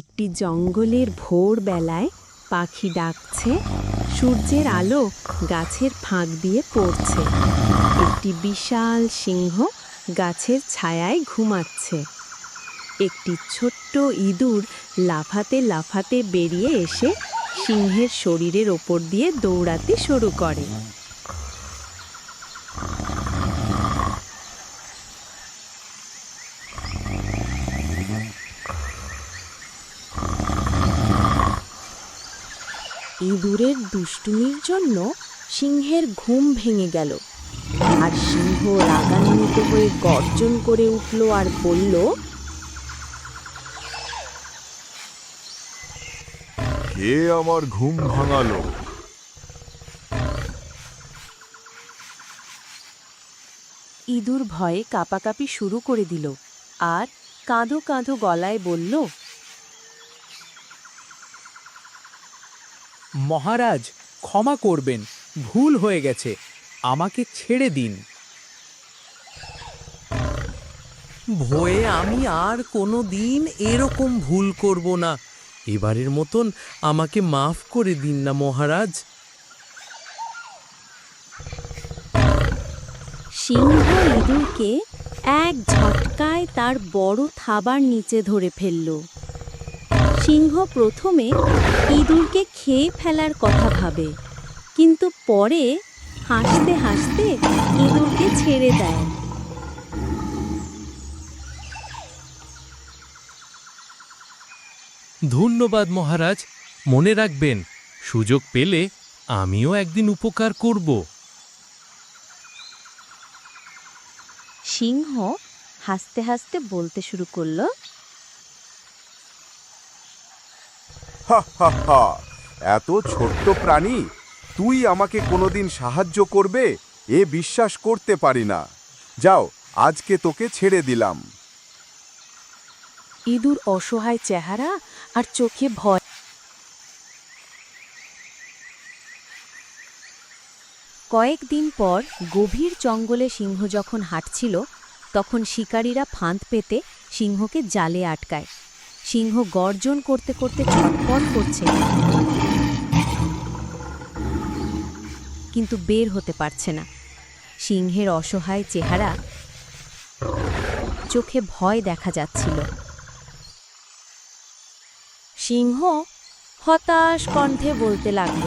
একটি জঙ্গলের ভোর বেলায় পাখি ডাকছে, সূর্যের আলো গাছের ফাঁক দিয়ে পড়ছে। একটি বিশাল সিংহ গাছের ছায়ায় ঘুমাচ্ছে। একটি ছোট্ট ইঁদুর লাফাতে লাফাতে বেরিয়ে এসে সিংহের শরীরের ওপর দিয়ে দৌড়াতে শুরু করে। ইঁদুরের দুষ্টুমির জন্য সিংহের ঘুম ভেঙে গেল। আর সিংহ রাগান্বিত হয়ে গর্জন করে উঠল আর বলল কে আমার ঘুম ভাঙালো? ইঁদুর ভয়ে কাঁপাকাঁপি শুরু করে দিল আর কাঁদো কাঁধো গলায় বলল মহারাজ ক্ষমা করবেন ভুল হয়ে গেছে আমাকে ছেড়ে দিন। ভয়ে আমি আর কোনো দিন এরকম ভুল করব না। এবারের মতন আমাকে মাফ করে দিন না মহারাজ। সিংহ ইঁদুরকে এক ঝটকায় তার বড় থাবার নিচে ধরে ফেলল। সিংহ প্রথমে ইঁদুরকে খেয়ে ফেলার কথা ভাবে কিন্তু পরে হাসতে হাসতে ইঁদুরকে ছেড়ে দেয়। ধন্যবাদ মহারাজ মনে রাখবেন সুযোগ পেলে আমিও একদিন উপকার করব। সিংহ হাসতে হাসতে বলতে শুরু করল এত ছোট্ট প্রাণী, তুই আমাকে কোনোদিন সাহায্য করবে এ বিশ্বাস করতে পারি না। যাও, আজকে তোকে ছেড়ে দিলাম। ইঁদুর অসহায় চেহারা আর চোখে ভয়। কয়েকদিন পর গভীর জঙ্গলে সিংহ যখন হাঁটছিল, তখন শিকারীরা ফাঁদ পেতে সিংহকে জালে আটকায়। সিংহ গর্জন করতে করতে ছটপট করছে। কিন্তু বের হতে পারছে না। সিংহের অসহায় চেহারা চোখে ভয় দেখা যাচ্ছিল। সিংহ হতাশ কণ্ঠে বলতে লাগল,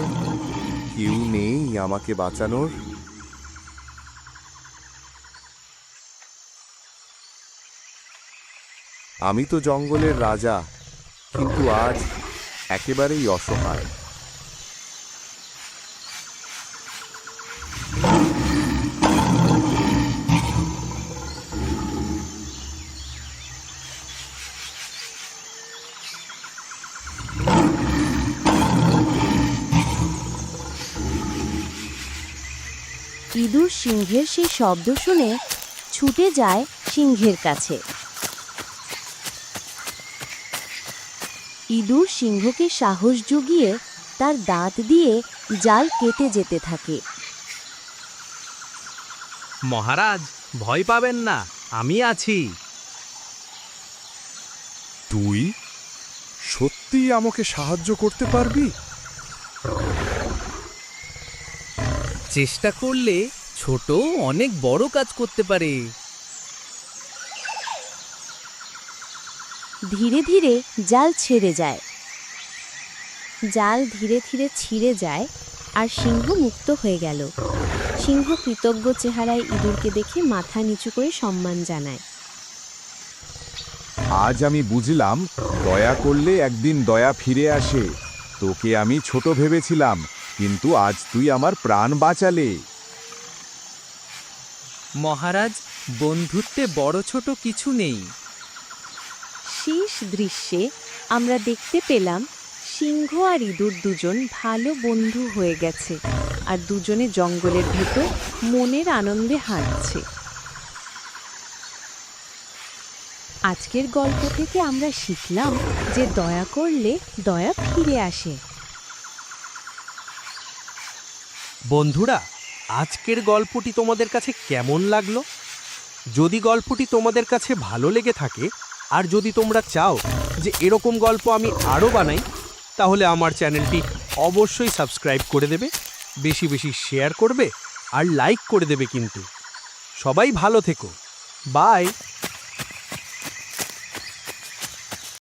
কেউ নেই আমাকে বাঁচানোর? আমি তো জঙ্গলের রাজা, কিন্তু আজ একেবারেই অসহায়। ইঁদুর সিংহের সেই শব্দ শুনে ছুটে যায় সিংহের কাছে। ইঁদুর সিংহকে সাহস জুগিয়ে তার দাঁত দিয়ে জাল কেটে যেতে থাকে। মহারাজ ভয় পাবেন না আমি আছি। তুই সত্যি আমাকে সাহায্য করতে পারবি? চেষ্টা করলে ছোট অনেক বড় কাজ করতে পারে। ধীরে ধীরে জাল ছেড়ে যায়। জাল ধীরে ধীরে ছিঁড়ে যায় আর সিংহ মুক্ত হয়ে গেল। সিংহ কৃতজ্ঞ চেহারায় ইঁদুরকে দেখে মাথা নিচু করে সম্মান জানায়। আজ আমি বুঝলাম দয়া করলে একদিন দয়া ফিরে আসে। তোকে আমি ছোট ভেবেছিলাম কিন্তু আজ তুই আমার প্রাণ বাঁচালে। মহারাজ বন্ধুত্বে বড় ছোট কিছু নেই। শেষ দৃশ্যে আমরা দেখতে পেলাম সিংহ আর ইঁদুর দুজন ভালো বন্ধু হয়ে গেছে আর দুজনে জঙ্গলের ভেতর মনের আনন্দে হাঁটছে। আজকের গল্প থেকে আমরা শিখলাম যে দয়া করলে দয়া ফিরে আসে। বন্ধুরা, আজকের গল্পটি তোমাদের কাছে কেমন লাগল? যদি গল্পটি তোমাদের কাছে ভালো লেগে থাকে আর যদি তোমরা চাও যে এরকম গল্প আমি আরও বানাই, তাহলে আমার চ্যানেলটি অবশ্যই সাবস্ক্রাইব করে দেবে, বেশি বেশি শেয়ার করবে আর লাইক করে দেবে কিন্তু। সবাই ভালো থেকো। বাই।